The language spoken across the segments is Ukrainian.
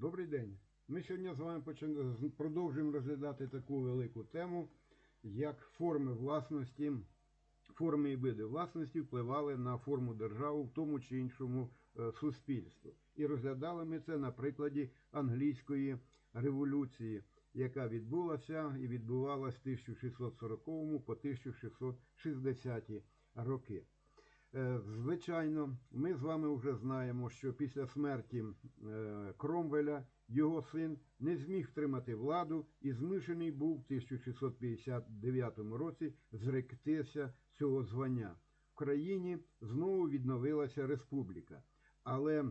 Добрий день. Ми сьогодні з вами продовжуємо розглядати таку велику тему, як форми власності, форми і види власності впливали на форму держави в тому чи іншому е, суспільству. І розглядали ми це на прикладі англійської революції, яка відбулася і відбувалася з 1640 по 1660 роки. Е, Звичайно, ми з вами вже знаємо, що після смерті е, Кромвеля його син не зміг втримати владу і змушений був в 1659 році зректися цього звання. В країні знову відновилася республіка, але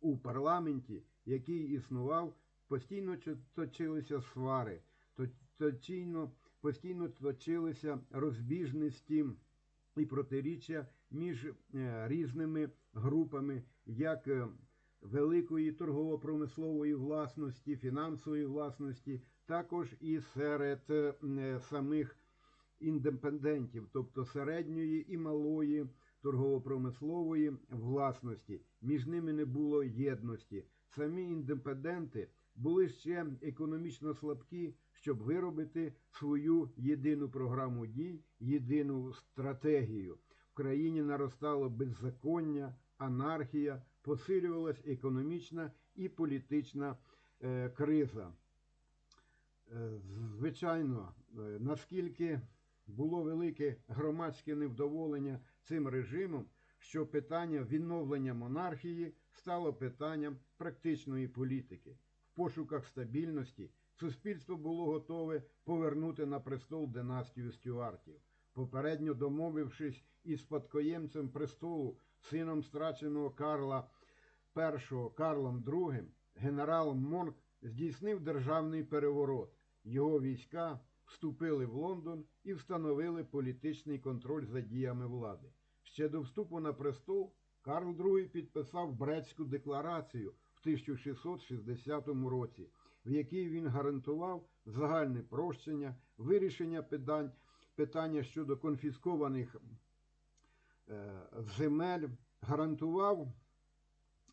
у парламенті, який існував, постійно точилися свари, то- точійно, постійно точилися розбіжності і протиріччя між е, різними групами, як е, великої торгово-промислової власності, фінансової власності, також і серед е, самих індепендентів, тобто середньої і малої торгово-промислової власності. Між ними не було єдності. Самі індепенденти були ще економічно слабкі, щоб виробити свою єдину програму дій, єдину стратегію. Країні наростало беззаконня, анархія, посилювалась економічна і політична е, криза. Е, Звичайно, е, наскільки було велике громадське невдоволення цим режимом, що питання відновлення монархії стало питанням практичної політики. В пошуках стабільності суспільство було готове повернути на престол династію Стюартів. Попередньо домовившись із спадкоємцем престолу, сином страченого Карла І Карлом II, генерал Монк здійснив державний переворот. Його війська вступили в Лондон і встановили політичний контроль за діями влади. Ще до вступу на престол Карл II підписав Брестську декларацію в 1660 році, в якій він гарантував загальне прощення, вирішення питань, питання щодо конфіскованих земель, гарантував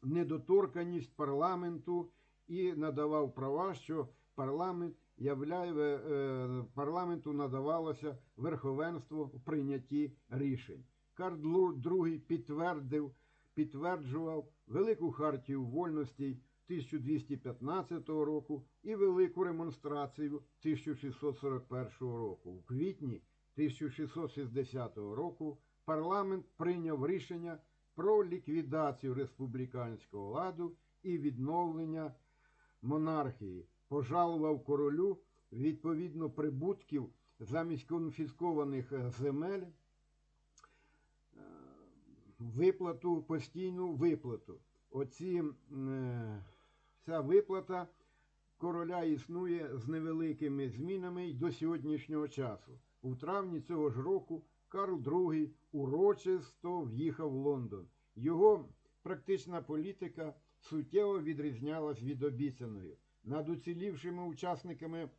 недоторканність парламенту і надавав права, що парламент е, парламенту надавалося верховенство в прийнятті рішень. Карл II підтвердив, підтверджував велику хартію вольностей 1215 року і велику ремонстрацію 1641 року. У квітні 1660 року парламент прийняв рішення про ліквідацію республіканського ладу і відновлення монархії, пожалував королю відповідно прибутків замість конфіскованих е, земель е, виплату, постійну виплату. Оці, е, ця виплата короля існує з невеликими змінами й до сьогоднішнього часу. У травні цього ж року Карл II урочисто в'їхав в Лондон. Його практична політика суттєво відрізнялась від обіцяної. Над уцілівшими учасниками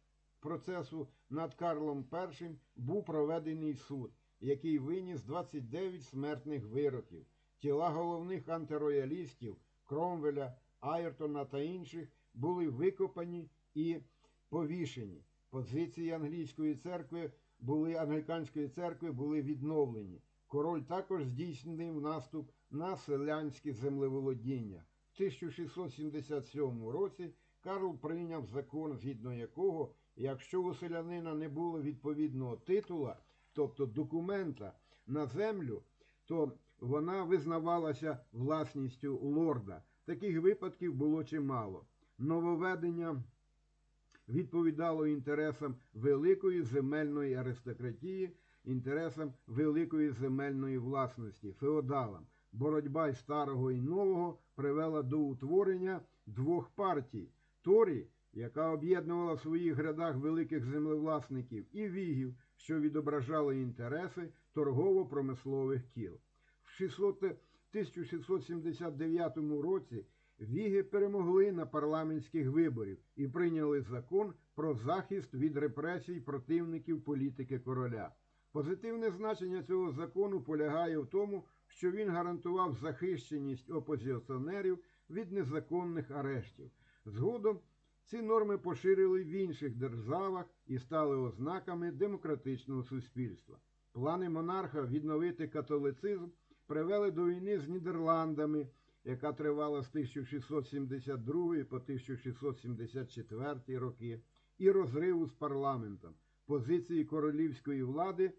процесу над Карлом І був проведений суд, який виніс 29 смертних вироків. Тіла головних антироялістів Кромвеля, Айртона та інших були викопані і повішені. Позиції англійської церкви були англіканської церкви були відновлені. Король також здійснив наступ на селянське землеволодіння. В 1677 році Карл прийняв закон, згідно якого, якщо у селянина не було відповідного титула, тобто документа на землю, то вона визнавалася власністю лорда. Таких випадків було чимало. Нововведення відповідало інтересам великої земельної аристократії, інтересам великої земельної власності, феодалам. Боротьба й старого і нового привела до утворення двох партій Торі, яка об'єднувала в своїх рядах великих землевласників, і Вігів, що відображали інтереси торгово-промислових кіл. В 1679 році Віги перемогли на парламентських виборів і прийняли закон про захист від репресій противників політики короля. Позитивне значення цього закону полягає в тому, що він гарантував захищеність опозиціонерів від незаконних арештів. Згодом ці норми поширили в інших державах і стали ознаками демократичного суспільства. Плани монарха відновити католицизм привели до війни з Нідерландами, яка тривала з 1672 по 1674 роки, і розриву з парламентом. Позиції королівської влади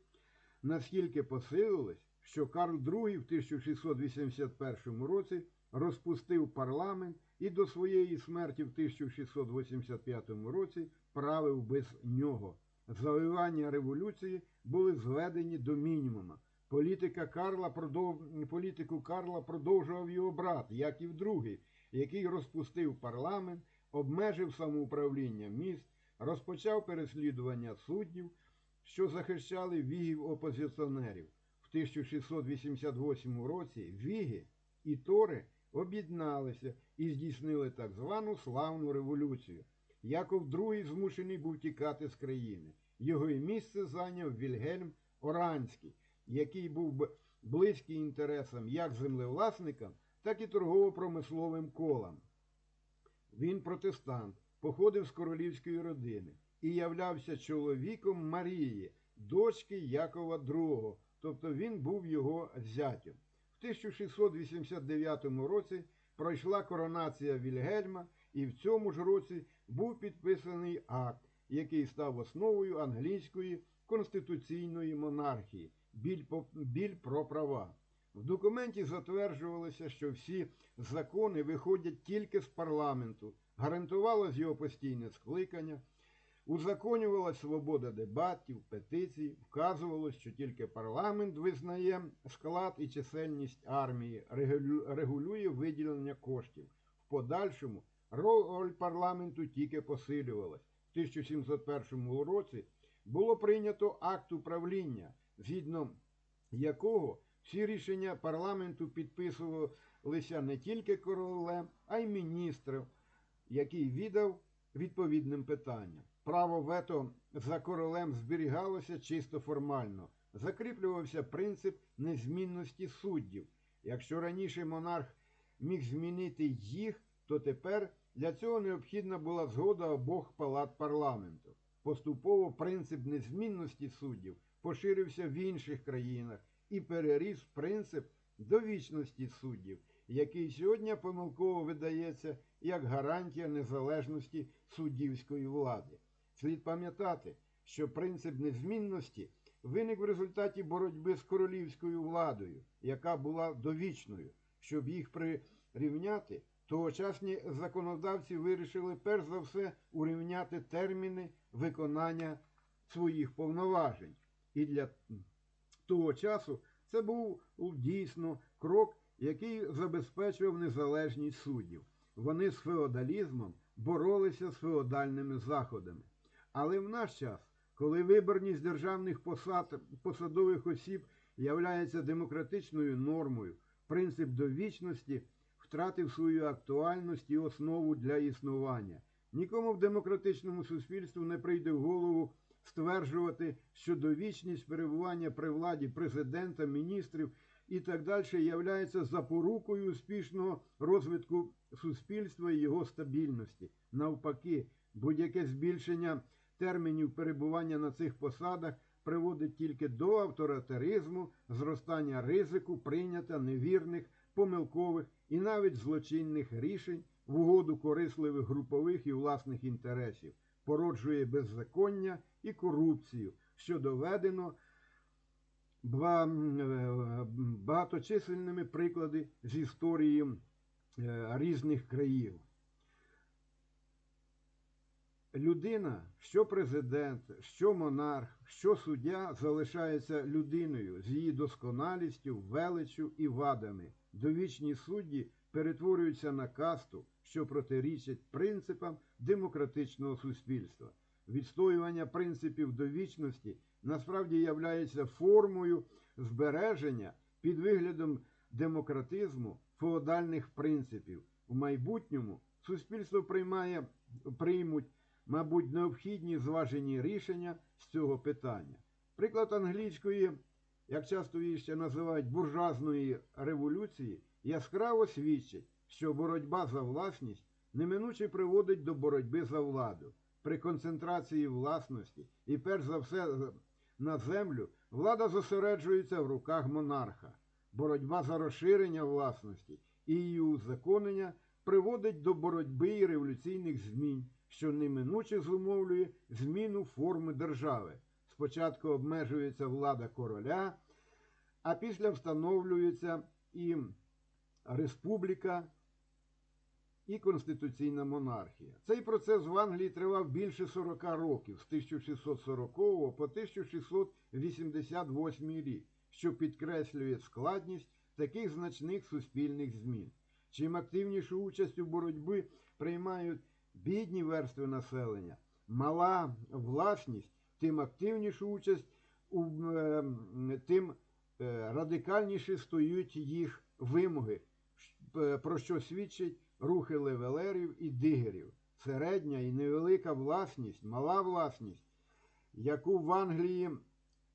наскільки посилились, що Карл II в 1681 році розпустив парламент і до своєї смерті в 1685 році правив без нього. Завивання революції були зведені до мінімума. Політика Карла продов... Політику Карла продовжував його брат, Яків II, який розпустив парламент, обмежив самоуправління міст, розпочав переслідування суддів, що захищали вігів опозиціонерів. В 1688 році віги і Тори об'єдналися і здійснили так звану славну революцію. Яков II змушений був тікати з країни. Його і місце зайняв Вільгельм Оранський, який був б- близький інтересам як землевласникам, так і торгово-промисловим колам. Він протестант, походив з королівської родини і являвся чоловіком Марії, дочки Якова II, тобто він був його зятем. В 1689 році пройшла коронація Вільгельма, і в цьому ж році був підписаний акт, який став основою англійської конституційної монархії біль, про права. В документі затверджувалося, що всі закони виходять тільки з парламенту, гарантувалось його постійне скликання, узаконювалась свобода дебатів, петицій, вказувалось, що тільки парламент визнає склад і чисельність армії, регулює виділення коштів. В подальшому роль парламенту тільки посилювалась. В 1701 році було прийнято акт управління, згідно якого всі рішення парламенту підписувалися не тільки королем, а й міністром, який віддав відповідним питанням. Право вето за королем зберігалося чисто формально. Закріплювався принцип незмінності суддів. Якщо раніше монарх міг змінити їх, то тепер для цього необхідна була згода обох палат парламенту. Поступово принцип незмінності суддів поширився в інших країнах і переріс принцип довічності суддів, який сьогодні помилково видається як гарантія незалежності суддівської влади. Слід пам'ятати, що принцип незмінності виник в результаті боротьби з королівською владою, яка була довічною. Щоб їх прирівняти, тогочасні законодавці вирішили перш за все урівняти терміни виконання своїх повноважень. І для того часу це був дійсно крок, який забезпечував незалежність суддів. Вони з феодалізмом боролися з феодальними заходами. Але в наш час, коли виборність державних посад, посадових осіб являється демократичною нормою, принцип довічності втратив свою актуальність і основу для існування. Нікому в демократичному суспільстві не прийде в голову стверджувати, що довічність перебування при владі президента, міністрів і так далі являється запорукою успішного розвитку суспільства і його стабільності. Навпаки, будь-яке збільшення термінів перебування на цих посадах приводить тільки до авторитаризму, зростання ризику, прийнята невірних, помилкових і навіть злочинних рішень в угоду корисливих групових і власних інтересів, породжує беззаконня і корупцію, що доведено е, приклади з історії е, різних країв. Людина, що президент, що монарх, що суддя залишається людиною з її досконалістю, величчю і вадами. Довічні судді перетворюються на касту, що протирічить принципам демократичного суспільства. Відстоювання принципів довічності насправді являється формою збереження під виглядом демократизму феодальних принципів. У майбутньому суспільство приймає, приймуть, мабуть, необхідні зважені рішення з цього питання. Приклад англійської, як часто її ще називають буржуазної революції, яскраво свідчить, що боротьба за власність неминуче приводить до боротьби за владу. При концентрації власності і перш за все на землю влада зосереджується в руках монарха. Боротьба за розширення власності і її узаконення приводить до боротьби і революційних змін, що неминуче зумовлює зміну форми держави. Спочатку обмежується влада короля, а після встановлюється і республіка, і конституційна монархія. Цей процес в Англії тривав більше 40 років з 1640 по 1688 рік, що підкреслює складність таких значних суспільних змін. Чим активнішу участь у боротьбі приймають бідні верстви населення, мала власність, тим активнішу участь у е, тим е, радикальніше стоять їх вимоги, е, про що свідчать рухи левелерів і дигерів. Середня і невелика власність, мала власність, яку в Англії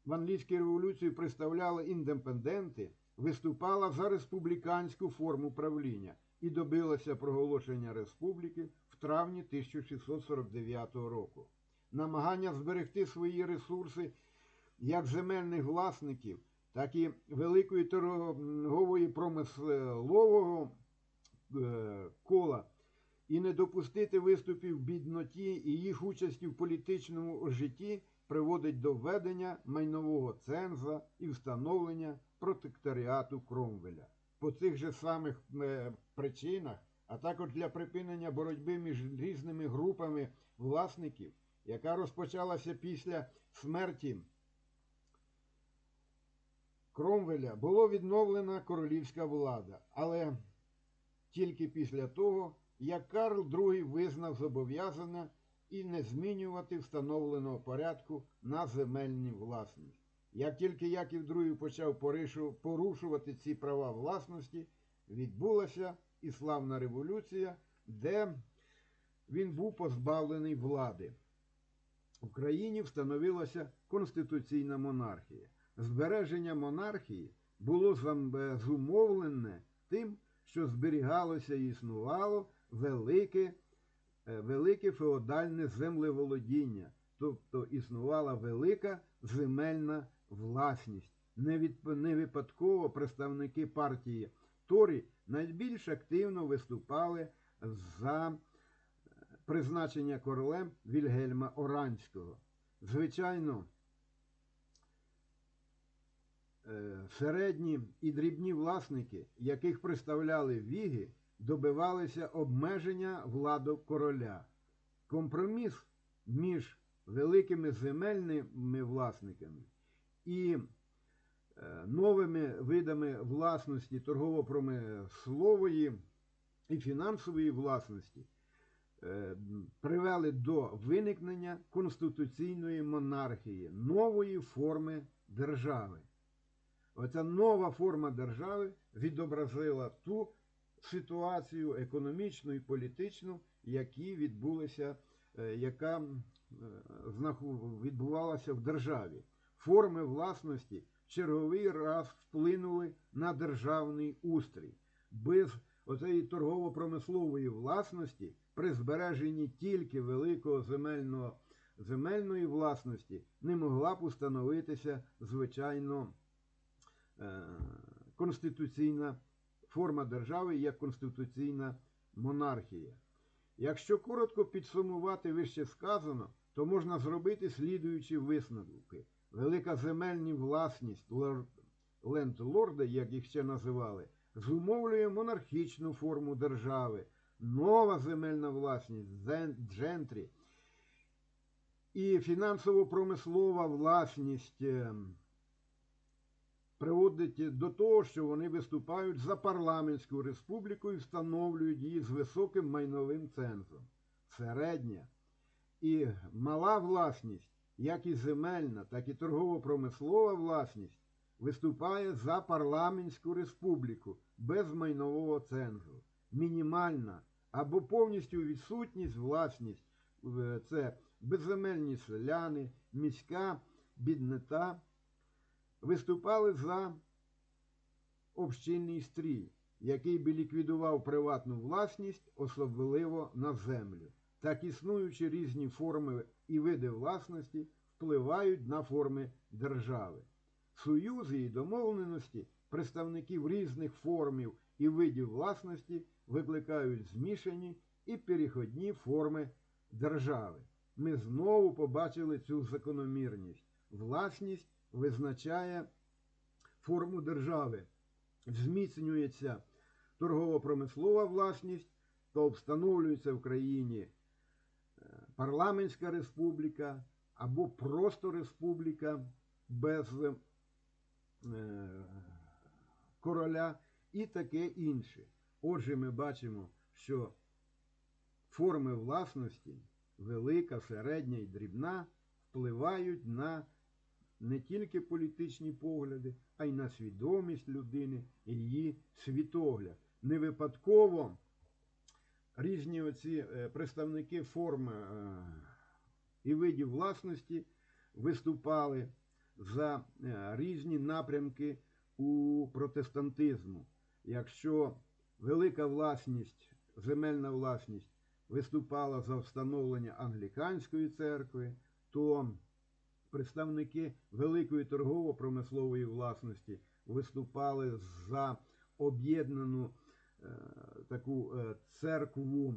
в англійській революції представляли індепенденти, виступала за республіканську форму правління і добилася проголошення республіки в травні 1649 року. Намагання зберегти свої ресурси як земельних власників, так і великої торгової промислового кола і не допустити виступів бідноті і їх участі в політичному житті приводить до введення майнового ценза і встановлення протекторіату Кромвеля. По цих же самих е, причинах, а також для припинення боротьби між різними групами власників, яка розпочалася після смерті Кромвеля, було відновлена королівська влада, але тільки після того, як Карл II визнав зобов'язане і не змінювати встановленого порядку на земельні власність. Як тільки Яків II почав порушувати ці права власності, відбулася і славна революція, де він був позбавлений влади. В країні встановилася конституційна монархія. Збереження монархії було зумовлене тим, що зберігалося і існувало велике, е, велике феодальне землеволодіння, тобто існувала велика земельна власність. Не, випадково представники партії Торі найбільш активно виступали за призначення королем Вільгельма Оранського. Звичайно, е, середні і дрібні власники, яких представляли віги, добивалися обмеження влади короля. Компроміс між великими земельними власниками і е, новими видами власності торгово-промислової і фінансової власності е, привели до виникнення конституційної монархії, нової форми держави. Оця нова форма держави відобразила ту ситуацію економічну і політичну, які відбулися, е, яка е, відбувалася в державі. Форми власності в черговий раз вплинули на державний устрій. Без оцеї торгово-промислової власності при збереженні тільки великого земельного, земельної власності не могла б установитися звичайно конституційна форма держави як конституційна монархія. Якщо коротко підсумувати вище сказано, то можна зробити слідуючі висновки. Велика земельна власність лор- лендлорда, як їх ще називали, зумовлює монархічну форму держави, нова земельна власність джентрі і фінансово-промислова власність ем, приводить до того, що вони виступають за парламентську республіку і встановлюють її з високим майновим цензом. Середня і мала власність, як і земельна, так і торгово-промислова власність, виступає за парламентську республіку без майнового цензу. Мінімальна або повністю відсутність власність е, це безземельні селяни, міська біднота виступали за общинний стрій, який би ліквідував приватну власність, особливо на землю. Так існуючі різні форми і види власності впливають на форми держави. Союзи і домовленості представників різних формів і видів власності викликають змішані і переходні форми держави. Ми знову побачили цю закономірність. Власність визначає форму держави, зміцнюється торгово-промислова власність, то встановлюється в країні е, парламентська республіка або просто республіка без е, короля і таке інше. Отже, ми бачимо, що форми власності, велика, середня і дрібна, впливають на не тільки політичні погляди, а й на свідомість людини і її світогляд. Не випадково різні оці е, представники форм е, і видів власності виступали за е, різні напрямки у протестантизму. Якщо велика власність, земельна власність виступала за встановлення англіканської церкви, то представники великої торгово-промислової власності виступали за об'єднану е, таку е, церкву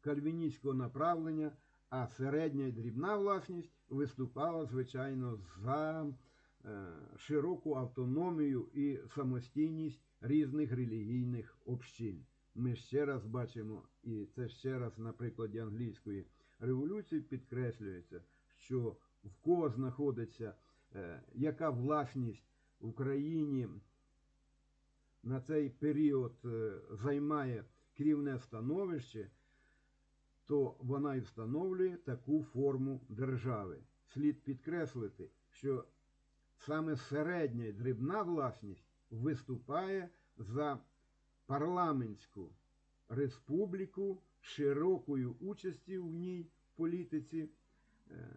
кальвіністського направлення, а середня і дрібна власність виступала, звичайно, за е, широку автономію і самостійність різних релігійних общин. Ми ще раз бачимо, і це ще раз на прикладі англійської революції підкреслюється, що в кого знаходиться, е, яка власність в Україні на цей період е, займає керівне становище, то вона і встановлює таку форму держави. Слід підкреслити, що саме середня і дрібна власність виступає за парламентську республіку широкою участю в ній політиці е,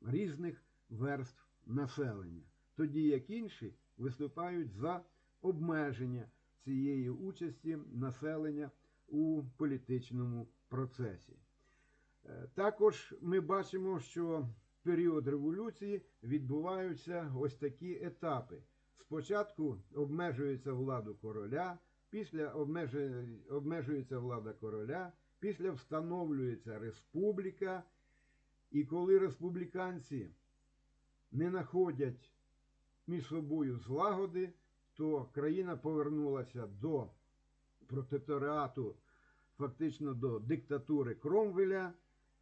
різних верств населення, тоді як інші виступають за обмеження цієї участі населення у політичному процесі. Е, Також ми бачимо, що в період революції відбуваються ось такі етапи. Спочатку обмежується владу короля, після обмежується влада короля, після встановлюється республіка. І коли республіканці не знаходять між собою злагоди, то країна повернулася до протекторату, фактично до диктатури Кромвеля.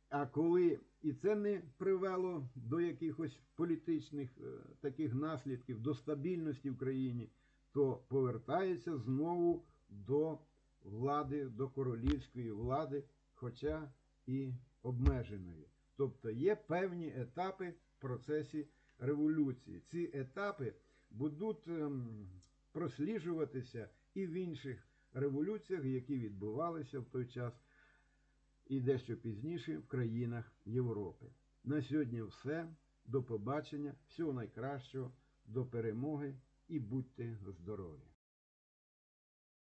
А коли і це не привело до якихось політичних е, таких наслідків, до стабільності в країні, то повертається знову до влади, до королівської влади, хоча і обмеженої. Тобто є певні етапи в процесі революції. Ці етапи будуть ем, просліджуватися і в інших революціях, які відбувалися в той час, і дещо пізніше в країнах Європи. На сьогодні все. До побачення, всього найкращого, до перемоги і будьте здорові!